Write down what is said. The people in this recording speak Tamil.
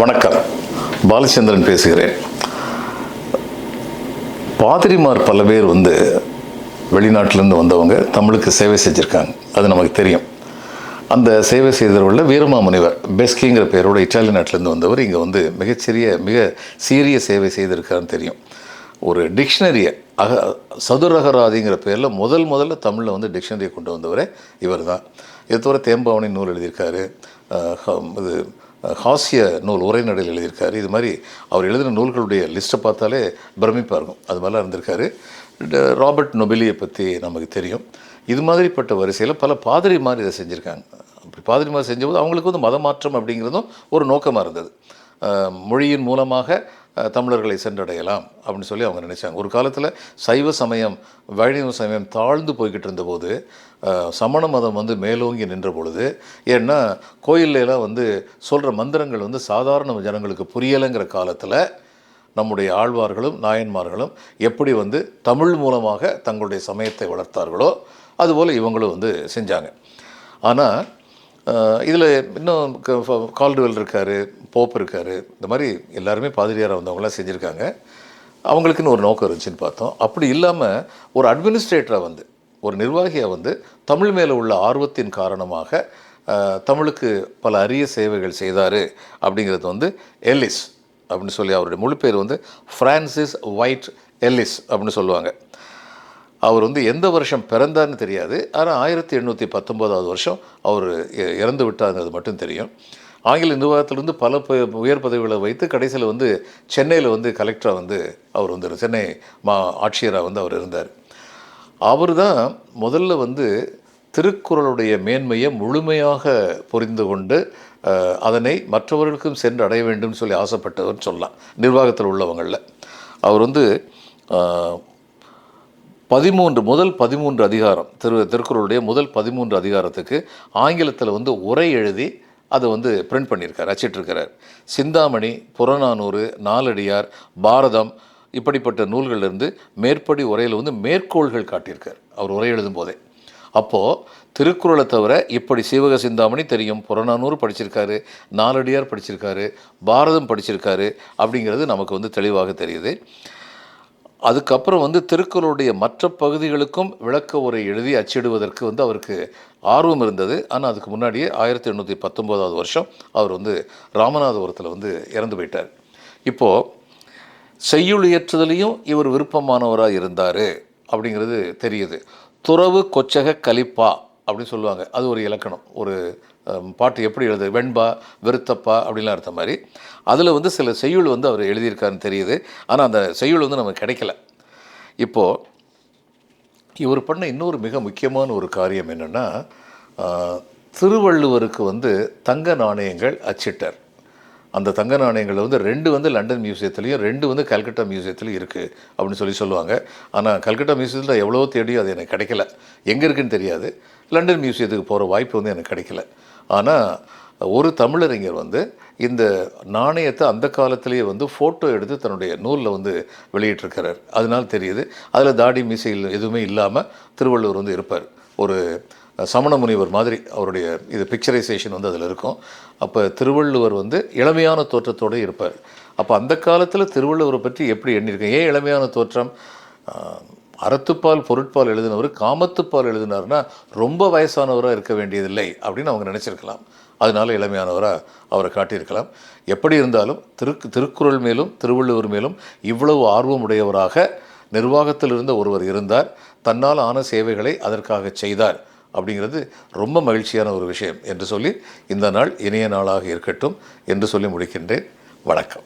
வணக்கம். பாலச்சந்திரன் பேசுகிறேன். பாதிரிமார் பல பேர் வந்து வெளிநாட்டிலேருந்து வந்தவங்க தமிழுக்கு சேவை செஞ்சுருக்காங்க. அது நமக்கு தெரியும். அந்த சேவை செய்தவர்களில் வீரமாமுனிவர் பெஸ்கிங்கிற பேரோட இட்டாலி நாட்டிலேருந்து வந்தவர் இங்கே வந்து மிகச்சிறிய மிக சீரிய சேவை செய்திருக்காருன்னு தெரியும். ஒரு டிக்ஷனரியை அக சதுரகராதிங்கிற பேரில் முதல் முதல்ல தமிழில் வந்து டிக்ஷனரியை கொண்டு வந்தவரே இவர் தான் இது தவிர தேம்பாவணி நூல் எழுதியிருக்காரு. இது ஹாஸ்ய நூல் உரைநடையில் எழுதியிருக்காரு. இது மாதிரி அவர் எழுதின நூல்களுடைய லிஸ்ட்டை பார்த்தாலே பிரமிப்பாக இருக்கும். அது மாதிரிலாம் இருந்திருக்காரு. ராபர்ட் நொபிலியை பற்றி நமக்கு தெரியும். இது மாதிரிப்பட்ட வரிசையில் பல பாதிரி மாதிரி இதை செஞ்சுருக்காங்க. அப்படி பாதிரி மாதிரி செஞ்சபோது அவங்களுக்கு வந்து மதமாற்றம் அப்படிங்கிறதும் ஒரு நோக்கமாக இருந்தது. மொழியின் மூலமாக தமிழர்களை சென்றடையலாம் அப்படின்னு சொல்லி அவங்க நினைச்சாங்க. ஒரு காலத்தில் சைவ சமயம் வைணவ சமயம் தாழ்ந்து போய்கிட்டு இருந்தபோது சமண மதம் வந்து மேலோங்கி நின்ற பொழுது ஏன்னா கோயில்லாம் வந்து சொல்கிற மந்திரங்கள் வந்து சாதாரண ஜனங்களுக்கு புரியலைங்கிற காலத்தில் நம்முடைய ஆழ்வார்களும் நாயன்மார்களும் எப்படி வந்து தமிழ் மூலமாக தங்களுடைய சமயத்தை வளர்த்தார்களோ அதுபோல் இவங்களும் வந்து செஞ்சாங்க. ஆனால் இதில் இன்னும் க- ஃப- கால்டுவெல் இருக்கார் போப் இருக்கார் இந்த மாதிரி எல்லாருமே பாதிரியாராக வந்தவங்களாம் செஞ்சுருக்காங்க. அவங்களுக்குன்னு ஒரு நோக்கம் இருந்துச்சுன்னு பார்த்தோம். அப்படி இல்லாமல் ஒரு அட்மினிஸ்ட்ரேட்டராக வந்து ஒரு நிர்வாகியாக வந்து தமிழ் மேலே உள்ள ஆர்வத்தின் காரணமாக தமிழுக்கு பல அரிய சேவைகள் செய்தார் அப்படிங்கிறது வந்து எல்லிஸ் அப்படின்னு சொல்லி அவருடைய முழு பேர் வந்து ஃப்ரான்சிஸ் ஒயிட் எல்லிஸ் அப்படின்னு சொல்லுவாங்க. அவர் வந்து எந்த வருஷம் பிறந்தார்னு தெரியாது. ஆனால் ஆயிரத்தி எண்ணூற்றி பத்தொம்போதாவது வருஷம் அவர் இ- இறந்து விட்டாருங்கிறது மட்டும் தெரியும். ஆங்கில நிர்வாகத்திலிருந்து பல ப- உயர் பதவிகளை வைத்து கடைசியில் வந்து சென்னையில் வந்து கலெக்டராக வந்து அவர் வந்து சென்னை மா ஆட்சியராக வந்து அவர் இருந்தார். அவர் தான் முதல்ல வந்து திருக்குறளுடைய மேன்மையை முழுமையாக புரிந்து கொண்டு அதனை மற்றவர்களுக்கும் சென்று அடைய வேண்டும் சொல்லி ஆசைப்பட்டவர்னு சொல்லலாம். நிர்வாகத்தில் உள்ளவங்களில். அவர் வந்து பதிமூன்று முதல் பதிமூன்று அதிகாரம் திரு திருக்குறளுடைய முதல் பதிமூன்று அதிகாரத்துக்கு ஆங்கிலத்தில் வந்து உரை எழுதி அதை வந்து பிரிண்ட் பண்ணியிருக்கார் அச்சிட்டிருக்கிறார் சிந்தாமணி புறநானூறு நாலடியார் பாரதம் இப்படிப்பட்ட நூல்களிலிருந்து மேற்படி உரையில் வந்து மேற்கோள்கள் காட்டியிருக்கார் அவர் உரை எழுதும் போதே. அப்போது திருக்குறளை தவிர இப்படி சீவக சிந்தாமணி தெரியும் புறநானூறு படிச்சிருக்காரு நாலடியார் படிச்சிருக்காரு பாரதம் படிச்சிருக்காரு அப்படிங்கிறது நமக்கு வந்து தெளிவாக தெரியுது. அதுக்கப்புறம் வந்து திருக்குறளுடைய மற்ற பகுதிகளுக்கும் விளக்க உரை எழுதி அச்சிடுவதற்கு வந்து அவருக்கு ஆர்வம் இருந்தது. ஆனால் அதுக்கு முன்னாடியே ஆயிரத்தி எண்ணூற்றி பத்தொம்போதாவது வருஷம் அவர் வந்து ராமநாதபுரத்தில் வந்து இறந்து போயிட்டார். இப்போது செய்யுளியற்றுதலையும் இவர் விருப்பமானவராக இருந்தார் அப்படிங்கிறது தெரியுது. துறவு கொச்சக கலிப்பா அப்படின்னு சொல்லுவாங்க. அது ஒரு இலக்கணம். ஒரு பாட்டு எப்படி எழுது? வெண்பா வெறுத்தப்பா அப்படின்லாம் அர்த்தம் மாதிரி. அதில் வந்து சில செய்யுள் வந்து அவர் எழுதியிருக்காருன்னு தெரியுது. ஆனால் அந்த செய்யுள் வந்து நமக்கு கிடைக்கல. இப்போது இவர் பண்ண இன்னொரு மிக முக்கியமான ஒரு காரியம் என்னென்னா திருவள்ளுவருக்கு வந்து தங்க நாணயங்கள் அச்சிட்டார். அந்த தங்க நாணயங்கள் வந்து ரெண்டு வந்து லண்டன் மியூசியத்துலேயும் ரெண்டு வந்து கல்கட்டா மியூசியத்துலையும் இருக்குது அப்படின்னு சொல்லி சொல்லுவாங்க. ஆனால் கல்கட்டா மியூசியத்தில் எவ்வளோ தேடியும் அது எனக்கு கிடைக்கல. எங்கே இருக்குன்னு தெரியாது. லண்டன் மியூசியத்துக்கு போகிற வாய்ப்பு வந்து எனக்கு கிடைக்கல. ஆனால் ஒரு தமிழறிஞர் வந்து இந்த நாணயத்தை அந்த காலத்திலேயே வந்து ஃபோட்டோ எடுத்து தன்னுடைய நூலில் வந்து வெளியிட்டிருக்கிறார். அதனால் தெரியுது. அதில் தாடி மீசையில் எதுவுமே இல்லாமல் திருவள்ளுவர் வந்து இருப்பார். ஒரு சமண முனிவர் மாதிரி அவருடைய இது பிக்சரைசேஷன் வந்து அதில் இருக்கும். அப்போ திருவள்ளுவர் வந்து இளமையான தோற்றத்தோடு இருப்பார். அப்போ அந்த காலத்தில் திருவள்ளுவரை பற்றி எப்படி எண்ணியிருக்கேன் ஏன் இளமையான தோற்றம்? அறத்துப்பால் பொருட்பால் எழுதினவர் காமத்துப்பால் எழுதினார்னா ரொம்ப வயசானவராக இருக்க வேண்டியதில்லை அப்படின்னு அவங்க நினச்சிருக்கலாம். அதனால இளமையானவராக அவரை காட்டியிருக்கலாம். எப்படி இருந்தாலும் திரு திருக்குறள் மேலும் திருவள்ளுவர் மேலும் இவ்வளவு ஆர்வமுடையவராக நிர்வாகத்தில் இருந்த ஒருவர் இருந்தார். தன்னால் ஆன சேவைகளை அதற்காக செய்தார் அப்படிங்கிறது ரொம்ப மகிழ்ச்சியான ஒரு விஷயம் என்று சொல்லி இந்த நாள் இனிய நாளாக இருக்கட்டும் என்று சொல்லி முடிக்கின்றேன். வணக்கம்.